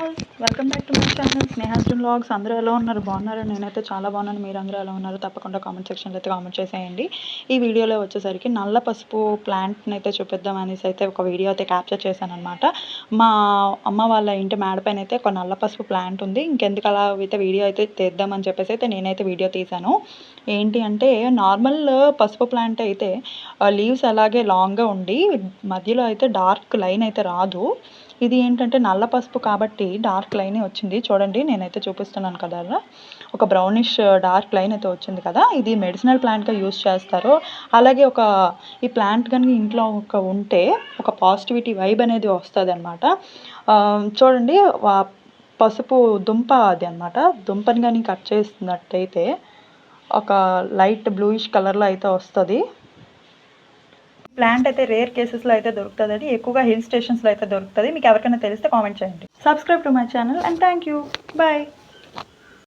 Welcome back to my channel స్నేహాజన్ లాగ్స్ అందరూ ఎలా ఉన్నారు? బాగున్నారు? నేనైతే చాలా బాగున్నాను. మీరు అందరూ ఎలా ఉన్నారు? తప్పకుండా కామెంట్ సెక్షన్లో అయితే కామెంట్ చేసేయండి. ఈ వీడియోలో వచ్చేసరికి నల్ల పసుపు ప్లాంట్ని అయితే చూపిద్దాం అనేసి అయితే ఒక వీడియో అయితే క్యాప్చర్ చేశాను అనమాట మా అమ్మ వాళ్ళ ఇంటి మేడపైన అయితే ఒక నల్ల పసుపు ప్లాంట్ ఉంది. ఇంకెందుకు అలా అయితే వీడియో అయితే తీద్దామని చెప్పేసి అయితే నేనైతే వీడియో తీశాను. ఏంటి అంటే నార్మల్ పసుపు ప్లాంట్ అయితే లీవ్స్ అలాగే లాంగ్గా ఉండి మధ్యలో అయితే డార్క్ లైన్ అయితే రాదు. ఇది ఏంటంటే నల్ల పసుపు కాబట్టి డార్క్ లైనే వచ్చింది. చూడండి నేనైతే చూపిస్తున్నాను కదా ఒక బ్రౌనిష్ డార్క్ లైన్ అయితే వచ్చింది కదా. ఇది మెడిసినల్ ప్లాంట్గా యూస్ చేస్తారు. అలాగే ఒక ఈ ప్లాంట్ కనుక ఇంట్లో ఒక ఉంటే ఒక పాజిటివిటీ వైబ్ అనేది వస్తుంది అనమాట చూడండి పసుపు దుంప అది అనమాట దుంపని కానీ కట్ చేసినట్టయితే ఒక లైట్ బ్లూయిష్ కలర్లో అయితే వస్తుంది. ప్లాంట్ అయితే రేర్ కేసెస్లో అయితే దొరుకుతుంది ఎక్కువగా హిల్ స్టేషన్స్లో అయితే దొరుకుతుంది. మీకు ఎవరికైనా తెలిస్తే కామెంట్ చేయండి. Subscribe to my channel and thank you bye.